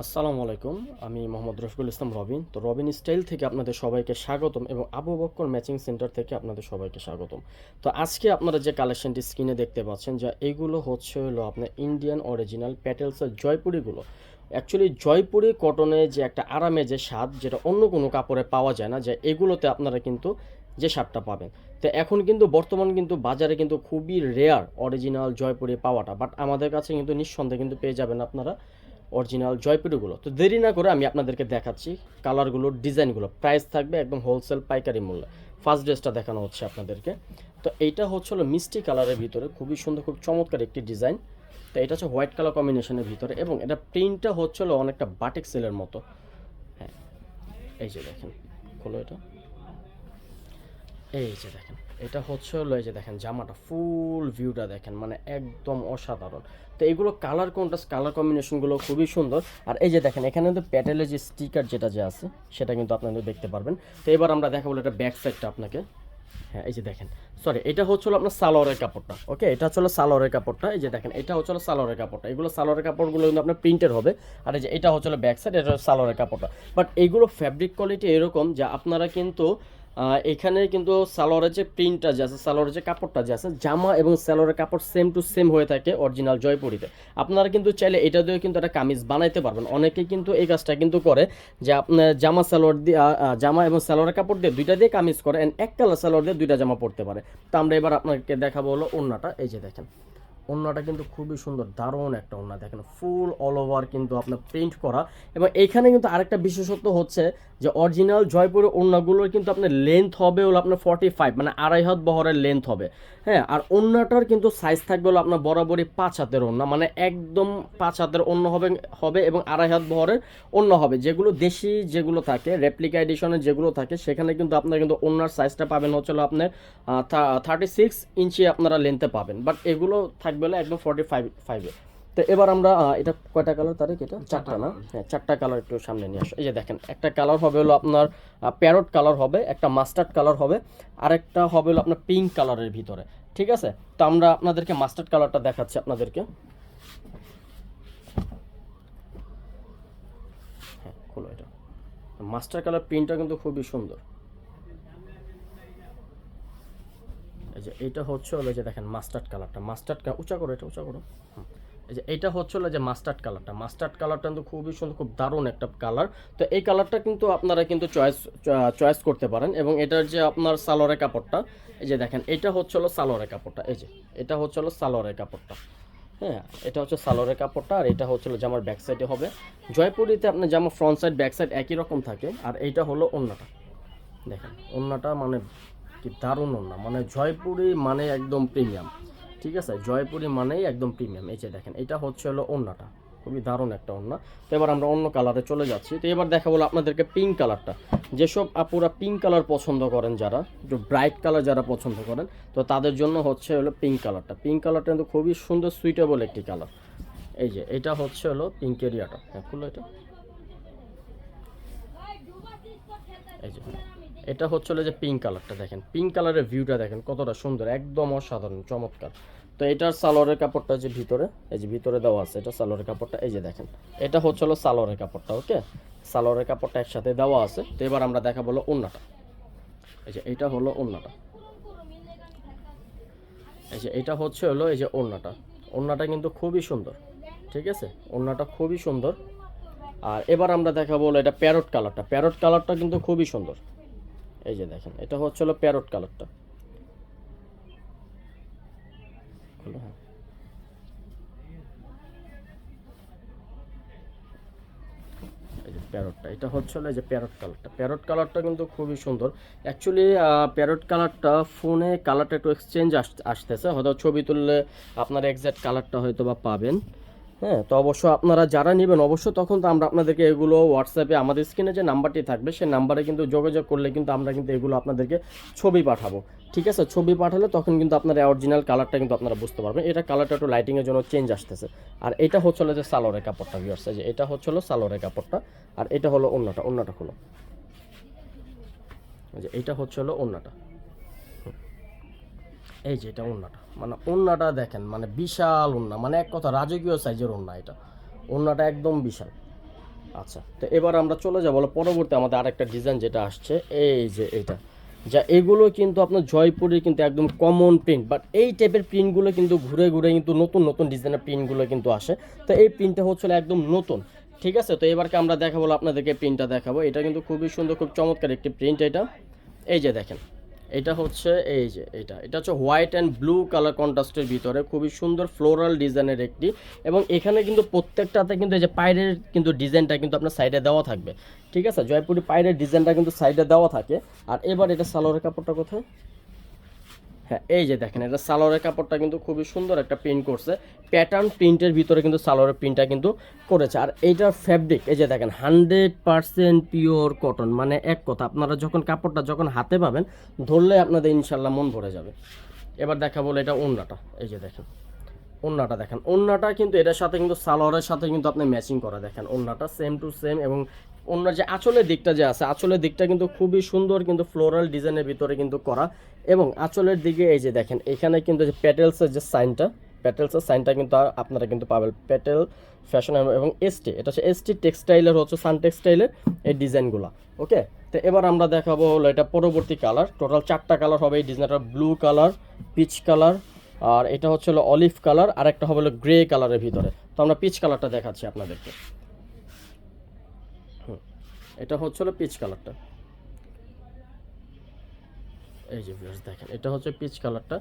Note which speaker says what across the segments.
Speaker 1: আসসালামু আলাইকুম, আমি মোহাম্মদ রফিকুল ইসলাম রবিন। তো রবিন স্টাইল থেকে আপনাদের সবাইকে স্বাগতম এবং আবু বক্কর ম্যাচিং সেন্টার থেকে আপনাদের সবাইকে স্বাগতম। তো আজকে আপনারা যে কালেকশনটি স্ক্রিনে দেখতে পাচ্ছেন, যা এগুলো হচ্ছে হলো আপনার ইন্ডিয়ান অরিজিনাল প্যাটেলসের জয়পুরিগুলো। অ্যাকচুয়ালি জয়পুরি কটনে যে একটা আরামে যে স্বাদ, যেটা অন্য কোনো কাপড়ে পাওয়া যায় না, যে এগুলোতে আপনারা কিন্তু যে স্বাদটা পাবেন। তো এখন কিন্তু বর্তমান কিন্তু বাজারে কিন্তু খুবই রেয়ার অরিজিনাল জয়পুরি পাওয়াটা বাট আমাদের কাছে কিন্তু নিঃসন্দেহে কিন্তু পেয়ে যাবেন আপনারা অরিজিনাল জয়পুরিগুলো। তো দেরি না করে আমি আপনাদেরকে দেখাচ্ছি কালারগুলোর ডিজাইনগুলো প্রাইস থাকবে একদম হোলসেল পাইকারি মূল্যে। ফার্স্ট ড্রেসটা দেখানো হচ্ছে আপনাদেরকে। তো এইটা হচ্ছে হলো মিষ্টি কালারের ভিতরে খুবই সুন্দর, খুব চমৎকার একটি ডিজাইন তো এটা হচ্ছে হোয়াইট কালার কম্বিনেশনের ভিতরে এবং এটা প্রিন্টটা হচ্ছে হলো অনেকটা বাটিক সেলের মতো। হ্যাঁ এই যে দেখেন, খোলো এটা। এই যে দেখেন। এটা হচ্ছে হলো এই যে দেখেন, জামাটা ফুল ভিউটা দেখেন মানে একদম অসাধারণ। তো এগুলো কালার কন্ট্রাস্ট কালার কম্বিনেশনগুলো খুবই সুন্দর। আর এই যে দেখেন, এখানে কিন্তু প্যাটেলের যে স্টিকার যেটা যে আছে, সেটা কিন্তু আপনারা দেখতে পারবেন। তো এবার আমরা দেখাবো এটা ব্যাক সাইডটা আপনাকে। হ্যাঁ এই যে দেখেন সরি এটা হচ্ছিল আপনার সালোয়ারের কাপড়টা ওকে এটা হচ্ছিল সালোয়ারের কাপড়টা, এই যে দেখেন, এটা হচ্ছে হচ্ছিল সালোয়ারের কাপড়টা। এগুলো সালোয়ারের কাপড়গুলো কিন্তু আপনার প্রিন্টের হবে। আর এই যে এটা হচ্ছিল ব্যাক সাইড এটা হচ্ছে সালোয়ারের কাপড়টা। বাট এইগুলো ফ্যাব্রিক কোয়ালিটি এরকম যে আপনারা কিন্তু এখানে কিন্তু সালোয়ারের যে প্রিন্টটা যে আছে, সালোয়ারের যে কাপড়টা যে আছে, জামা এবং সালোয়ারের কাপড় সেম টু সেম হয়ে থাকে অরিজিনাল জয়পুরিতে। আপনারা কিন্তু চাইলে এটা দিয়েও কিন্তু একটা কামিজ বানাইতে পারবেন। অনেকে কিন্তু এই কাজটা কিন্তু করে যে আপনার জামা সালোয়ার দিয়ে জামা এবং সালোয়ারের কাপড় দিয়ে দুইটা দিয়ে কামিজ করে অ্যান্ড এক কালার সালোয়ার দিয়ে দুইটা জামা পরতে পারে। তো আমরা এবার আপনাকে দেখাবো হলো ওড়নাটা। এই যে দেখেন। ওড়নাটা কিন্তু খুবই সুন্দর, দারুণ একটা ওড়না। দেখেন ফুল অল ওভার কিন্তু আপনার প্রিন্ট করা। এবং এইখানে কিন্তু আরেকটা বিশেষত্ব হচ্ছে যে অরিজিনাল জয়পুরের ওড়নাগুলোর কিন্তু আপনার লেন্থ হবে হলো আপনার ফর্টি ফাইভ মানে আড়াই হাত বহরের লেন্থ হবে। হ্যাঁ আর ওড়নাটার কিন্তু সাইজ থাকবে হলো আপনার বরাবরই পাঁচ হাতের ওড়না মানে একদম পাঁচ হাতের ওড়না হবে হবে এবং আড়াই হাত বহরের ওড়না হবে। যেগুলো দেশি যেগুলো থাকে রেপ্লিকা এডিশনের যেগুলো থাকে, সেখানে কিন্তু আপনার কিন্তু ওড়নার সাইজটা পাবেন হচ্ছে আপনার থার্টি সিক্স ইঞ্চি আপনারা লেন্থে পাবেন। বাট এগুলো থাকবে হলো একদম ফর্টি ফাইভ ফাইভে তো এবার আমরা এটা কয়টা কালার তারিখ এটা? চারটা না? হ্যাঁ চারটা কালার একটু সামনে নিয়ে আসো। এই যে দেখেন একটা কালার হবে হলো আপনার প্যারট কালার হবে একটা মাস্টার্ড কালার হবে আরেকটা হবে হলো আপনার পিঙ্ক কালারের ভিতরে। ঠিক আছে? তো আমরা আপনাদেরকে মাস্টার্ড কালারটা দেখাচ্ছি আপনাদেরকে। হ্যাঁ খোলো এটা। মাস্টার কালার প্রিন্টটা কিন্তু খুবই সুন্দর। এই যে এইটা হচ্ছে হলো যে দেখেন মাস্টার্ড কালারটা মাস্টার্ড উঁচা করো এটা, উঁচা করো। এই যে এইটা হচ্ছে হলো যে মাস্টার্ড কালারটা মাস্টার্ড কালারটা কিন্তু খুবই সুন্দর, খুব দারুণ একটা কালার তো এই কালারটা কিন্তু আপনারা কিন্তু চয়েস চয়েস করতে পারেন এবং এটার যে আপনার সালোয়ারের কাপড়টা, এই যে দেখেন এটা হচ্ছে হলো সালোয়ারের কাপড়টা। এই যে, এটা হচ্ছে হলো সালোয়ারের কাপড়টা। হ্যাঁ এটা হচ্ছে সালোয়ারের কাপড়টা আর এটা হচ্ছে হলো জামার ব্যাক সাইডে হবে। জয়পুরিতে আপনার জামা ফ্রন্ট সাইড ব্যাক সাইড একই রকম থাকে, আর এইটা হলো অন্যটা দেখেন, ওন্নাটা মানে কি দারুণ ওন্না মানে জয়পুরি মানে একদম প্রিমিয়াম ঠিক আছে? জয়পুরি মানেই একদম প্রিমিয়াম এই যে দেখেন, এটা হচ্ছে হলো ওন্নাটা খুবই দারুণ একটা ওন্না তো এবার আমরা অন্য কালারে চলে যাচ্ছি। তো এবার দেখা বলো আপনাদেরকে পিঙ্ক কালারটা যেসব আপুরা পিঙ্ক কালার পছন্দ করেন যারা, একটু ব্রাইট কালার যারা পছন্দ করেন, তো তাদের জন্য হচ্ছে হলো পিঙ্ক কালারটা পিঙ্ক কালারটা কিন্তু খুবই সুন্দর সুইটেবল একটি কালার এই যে, এটা হচ্ছে হলো পিঙ্ক এরিয়াটা হ্যাঁ খুলো এটা। এই যে এটা হচ্ছে যে পিঙ্ক কালারটা দেখেন। পিঙ্ক কালারের ভিউটা দেখেন, কতটা সুন্দর, একদম অসাধারণ, চমৎকার। তো এটার সালোয়ারের কাপড়টা যে ভিতরে, এই যে ভিতরে দেওয়া আছে, এটা সালোয়ারের কাপড়টা, এই যে দেখেন। এটা হচ্ছে হলো সালোয়ারের কাপড়টা ওকে সালোয়ারের কাপড়টা একসাথে দেওয়া আছে, তো এবার আমরা দেখা বলো ওন্নাটা এই যে এটা হলো ওন্নাটা এই যে এটা হচ্ছে হলো এই যে ওন্নাটা ওন্নাটা কিন্তু খুবই সুন্দর, ঠিক আছে? ওন্নাটা খুবই সুন্দর। আর এবার আমরা দেখাবো হলো এটা প্যারট কালারটা প্যারট কালারটা কিন্তু খুবই সুন্দর। এই যে দেখেন, এটা হচ্ছে হলো প্যারট কালারটা। হ্যাঁ। এই যে প্যারটটা, এটা হচ্ছে এই যে প্যারট কালারটা। প্যারট কালারটা কিন্তু খুবই সুন্দর। অ্যাকচুয়ালি প্যারট কালারটা ফোনে কালারটা একটু এক্সচেঞ্জ আসতেছে। হয়তো ছবি তুললে আপনার এক্স্যাক্ট কালারটা হয়তো বা পাবেন। হ্যাঁ তো অবশ্য আপনারা যারা নেবেন, অবশ্য তখন তো আমরা আপনাদেরকে এগুলো হোয়াটসঅ্যাপে আমাদের স্ক্রিনে যে নাম্বারটি থাকবে, সেই নাম্বারে কিন্তু যোগাযোগ করলে কিন্তু আমরা কিন্তু এগুলো আপনাদেরকে ছবি পাঠাবো। ঠিক আছে? ছবি পাঠালে তখন কিন্তু আপনার অরিজিনাল কালারটা কিন্তু আপনারা বুঝতে পারবেন। এটা কালারটা একটু লাইটিংয়ের জন্য চেঞ্জ আসতেছে। আর এটা হচ্ছে হলো যে সালোয়ারের কাপড়টা ভিউয়ার্স যে এটা হচ্ছে হলো সালোয়ারের কাপড়টা, আর এটা হলো অন্যটা অন্যটা হলো যে এটা হচ্ছে হলো অন্যটা এই যে এটা ওন্নাটা মানে ওন্নাটা দেখেন মানে বিশাল ওন্না মানে এক কথা রাজকীয় সাইজের ওন্না এটা। ওন্নাটা একদম বিশাল। আচ্ছা তো এবার আমরা চলে যাব পরবর্তী আমাদের আরেকটা ডিজাইন যেটা আসছে, এই যে এটা। যা এগুলো কিন্তু আপনার জয়পুরের কিন্তু একদম কমন প্রিন্ট বাট এই টাইপের প্রিন্টগুলো কিন্তু ঘুরে ঘুরে কিন্তু নতুন নতুন ডিজাইনের প্রিন্টগুলো কিন্তু আসে। তো এই প্রিন্টটা হচ্ছে একদম নতুন, ঠিক আছে? তো এবারকে আমরা দেখাবো আপনাদেরকে প্রিন্টটা দেখাবো। এটা কিন্তু খুবই সুন্দর, খুব চমৎকার একটি প্রিন্ট এটা। এই যে দেখেন এটা হচ্ছে এই যে এটা। এটা হচ্ছে হোয়াইট অ্যান্ড ব্লু কালার কন্ট্রাস্টের ভিতরে। খুবই সুন্দর ফ্লোরাল ডিজাইনের একটি। এবং এখানে কিন্তু প্রত্যেকটাতে কিন্তু এই যে পায়ের কিন্তু ডিজাইনটা কিন্তু আপনার সাইডে দেওয়া থাকবে। ঠিক আছে? জয়পুরি পায়ের ডিজাইনটা কিন্তু সাইডে দেওয়া থাকে। আর এবার এটা সালোয়ারের কাপড়টা কোথায়? হ্যাঁ এই যে দেখেন, এটা সালোয়ারের কাপড়টা কিন্তু খুবই সুন্দর একটা প্রিন্ট করছে। প্যাটার্ন প্রিন্টের ভিতরে কিন্তু সালোয়ারের প্রিন্টটা কিন্তু করেছে। আর এইটার ফ্যাব্রিক এই যে দেখেন হান্ড্রেড পারসেন্ট পিওর কটন মানে এক কথা, আপনারা যখন কাপড়টা যখন হাতে পাবেন, ধরলে আপনাদের ইনশাল্লাহ মন ভরে যাবে। এবার দেখা বলে এটা ওন্নাটা এই যে দেখেন ওন্নাটা দেখেন। ওন্নাটা কিন্তু এটার সাথে কিন্তু সালোয়ারের সাথে কিন্তু আপনি ম্যাচিং করা, দেখেন ওন্নাটা সেম টু সেম এবং ওনার যে আঁচলের দিকটা যে আছে, আঁচলের দিকটা কিন্তু খুবই সুন্দর কিন্তু ফ্লোরাল ডিজাইনের ভিতরে কিন্তু করা। এবং আঁচলের দিকে এই যে দেখেন, এখানে কিন্তু যে প্যাটেলসের যে সাইনটা প্যাটেলসের সাইনটা কিন্তু আপনারা কিন্তু পাবেন। প্যাটেল ফ্যাশন এবং এসটি এটা হচ্ছে এসটি টেক্সটাইলের হচ্ছে সান টেক্সটাইলের এই ডিজাইনগুলো ওকে তো এবার আমরা দেখাবো হলো এটা পরবর্তী কালার টোটাল চারটা কালার হবে এই ডিজাইনটা ব্লু কালার পিচ কালার আর এটা হচ্ছে হলো অলিভ কালার আর একটা হবে হলো গ্রে কালারের ভিতরে। তো আমরা পিচ কালারটা দেখাচ্ছি আপনাদেরকে। এটা হচ্ছে হলো পিচ কালারটা এই যে ভিউয়ার্স দেখেন, এটা হচ্ছে পিচ কালারটা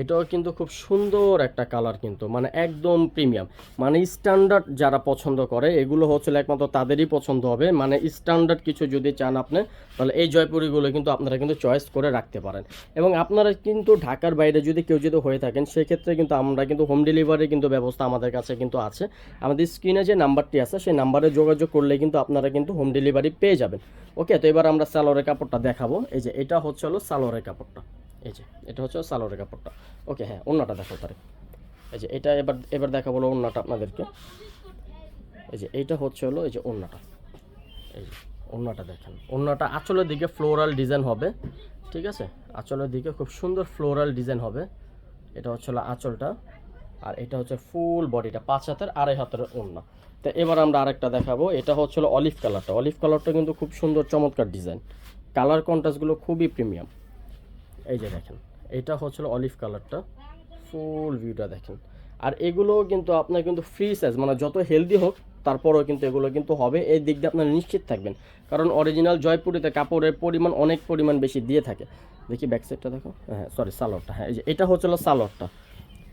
Speaker 1: এটাও কিন্তু খুব সুন্দর একটা কালার কিন্তু মানে একদম প্রিমিয়াম মানে স্ট্যান্ডার্ড যারা পছন্দ করে, এগুলো হচ্ছে একমাত্র তাদেরই পছন্দ হবে। মানে স্ট্যান্ডার্ড কিছু যদি চান আপনি, তাহলে এই জয়পুরিগুলো কিন্তু আপনারা কিন্তু চয়েস করে রাখতে পারেন। এবং আপনারা কিন্তু ঢাকার বাইরে যদি কেউ যদি হয়ে থাকেন, সেক্ষেত্রে কিন্তু আমরা কিন্তু হোম ডেলিভারি কিন্তু ব্যবস্থা আমাদের কাছে কিন্তু আছে। আমাদের স্ক্রিনে যে নাম্বারটি আছে, সেই নাম্বারে যোগাযোগ করলে কিন্তু আপনারা কিন্তু হোম ডেলিভারি পেয়ে যাবেন। ওকে তো এবার আমরা সালোয়ারের কাপড়টা দেখাবো। এই যে এটা হচ্ছে হলো সালোয়ারের কাপড়টা। এই যে, এটা হচ্ছে সালোয়ারের কাপড়টা। ওকে হ্যাঁ অন্যটা দেখো তারে এই যে, এটা এবার এবার দেখা বলো অন্যটা আপনাদেরকে। এই যে, এইটা হচ্ছে হলো এই যে অন্যটা এই যে অন্যটা দেখেন। অন্যটা আঁচলের দিকে ফ্লোরাল ডিজাইন হবে, ঠিক আছে? আঁচলের দিকে খুব সুন্দর ফ্লোরাল ডিজাইন হবে। এটা হচ্ছে হলো আঁচলটা, আর এটা হচ্ছে ফুল বডিটা পাঁচ হাতের, আড়াই হাতের ওড়না তো এবার আমরা আরেকটা দেখাবো। এটা হচ্ছে অলিভ কালারটা অলিভ কালারটা কিন্তু খুব সুন্দর, চমৎকার ডিজাইন কালার কন্ট্রাস্টগুলো খুবই প্রিমিয়াম এই যে দেখেন, এটা হচ্ছে অলিভ কালারটা ফুল ভিউটা দেখেন। আর এগুলো কিন্তু আপনার কিন্তু ফ্রি সাইজ মানে যত হেলদি হোক, তারপরেও কিন্তু এগুলো কিন্তু হবে। এই দিক দিয়ে আপনারা নিশ্চিত থাকবেন। কারণ অরিজিনাল জয়পুরিতে কাপড়ের পরিমাণ অনেক পরিমাণ বেশি দিয়ে থাকে। দেখি ব্যাক সাইডটা দেখো। হ্যাঁ সরি সালোয়ারটা হ্যাঁ এই যে এটা হচ্ছে সালোয়ারটা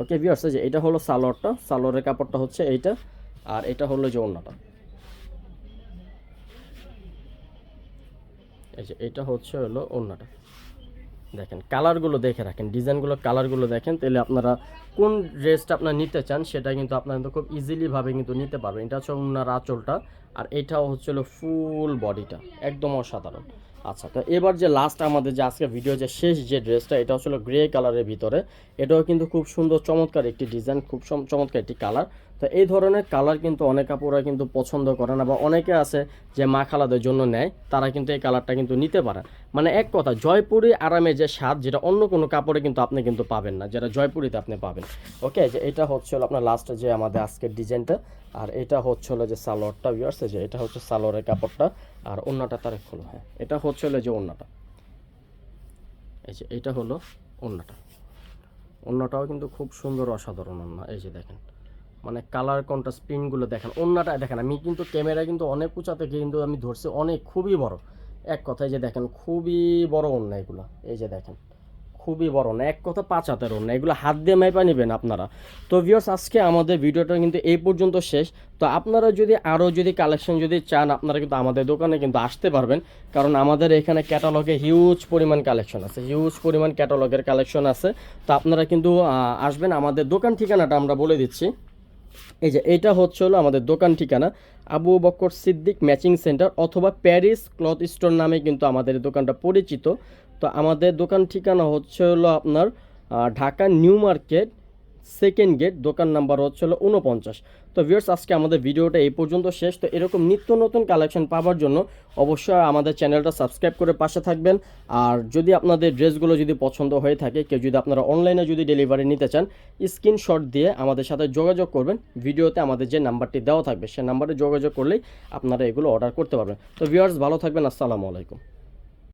Speaker 1: ওকে ভিউয়ার্স যে এটা হলো সালোয়ারটা সালোয়ারের কাপড়টা হচ্ছে এইটা। আর এটা হলো যে অন্যটা এই যে এটা হচ্ছে হলো অন্যটা দেখেন কালারগুলো দেখে রাখেন ডিজাইনগুলো কালারগুলো দেখেন, তাহলে আপনারা কোন ড্রেসটা আপনারা নিতে চান সেটা কিন্তু আপনারা কিন্তু খুব ইজিলিভাবে কিন্তু নিতে পারবেন। এটা হচ্ছে ওনার আঁচলটা, আর এটাও হচ্ছে হলো ফুল বডিটা একদম অসাধারণ। আচ্ছা তো এবার যে লাস্ট আমাদের যে আজকে ভিডিও যে শেষ যে ড্রেসটা এটা হচ্ছে গ্রে কালারের ভিতরে। এটাও কিন্তু খুব সুন্দর, চমৎকার একটি ডিজাইন খুব চমৎকার একটি কালার তো এই ধরনের কালার কিন্তু অনেক কাপড়রা কিন্তু পছন্দ করে না বা অনেকে আছে যে মা খালাদের জন্য নেয়, তারা কিন্তু এই কালারটা কিন্তু নিতে পারে। মানে এক কথা, জয়পুরি আরামে যে স্বাদ, যেটা অন্য কোনো কাপড়ে কিন্তু আপনি কিন্তু পাবেন না, যেটা জয়পুরিতে আপনি পাবেন। ওকে যে এটা হচ্ছে হলো আপনার লাস্টে যে আমাদের আজকের ডিজাইনটা আর এটা হচ্ছে হলো যে সালোয়ারটা ভিউয়ার্স যে এটা হচ্ছে সালোয়ারের কাপড়টা, আর অন্যটা তার খোলো হ্যাঁ এটা হচ্ছে হলো যে অন্যটা। এই যে এটা হলো অন্যটা। অন্যটাও কিন্তু খুব সুন্দর, অসাধারণ অন্য, এই যে দেখেন। মানে কালার কন্ট্রাস্ট প্রিন্টগুলো দেখেন, অন্যটা দেখেন, আমি কিন্তু ক্যামেরা কিন্তু অনেক উঁচা থেকে কিন্তু আমি ধরছি অনেক, খুবই বড়। এক কথায় যে দেখেন, খুবই বড় অন্য এগুলো, এই যে দেখেন, খুবই বড় না এক কথা পাঁচ হাতের অন্য এগুলো হাত দিয়ে মাইপা নেবেন আপনারা। তো ভিউয়ার্স আজকে আমাদের ভিডিওটা কিন্তু এই পর্যন্ত শেষ। তো আপনারা যদি আরও যদি কালেকশন যদি চান, আপনারা কিন্তু আমাদের দোকানে কিন্তু আসতে পারবেন, কারণ আমাদের এখানে ক্যাটালগে হিউজ পরিমাণ কালেকশন আছে হিউজ পরিমাণ ক্যাটালগের কালেকশন আছে। তো আপনারা কিন্তু আসবেন, আমাদের দোকান ঠিকানাটা আমরা বলে দিচ্ছি। এই যে এটা হচ্ছে হলো আমাদের দোকান ঠিকানা। আবু বক্কর সিদ্দিক ম্যাচিং সেন্টার অথবা প্যারিস ক্লথ স্টোর নামে কিন্তু আমাদের দোকানটা পরিচিত। তো আমাদের দোকান ঠিকানা হচ্ছে হলো আপনার Dhaka new market second gate, দোকান নাম্বার হচ্ছে হলো উনপঞ্চাশ তো ভিউয়ার্স আজকে আমাদের ভিডিওটা এই পর্যন্ত শেষ। তো এরকম নিত্য নতুন কালেকশন পাওয়ার জন্য অবশ্যই আমাদের চ্যানেলটা সাবস্ক্রাইব করে পাশে থাকবেন। আর যদি আপনাদের ড্রেসগুলো যদি পছন্দ হয়ে থাকে, কেউ যদি আপনারা অনলাইনে যদি ডেলিভারি নিতে চান স্ক্রিনশট দিয়ে আমাদের সাথে যোগাযোগ করবেন। ভিডিওতে আমাদের যে নাম্বারটি দেওয়া থাকবে, সে নাম্বারে যোগাযোগ করলেই আপনারা এগুলো অর্ডার করতে পারবেন। তো ভিউয়ার্স ভালো থাকবেন। আসসালামু আলাইকুম।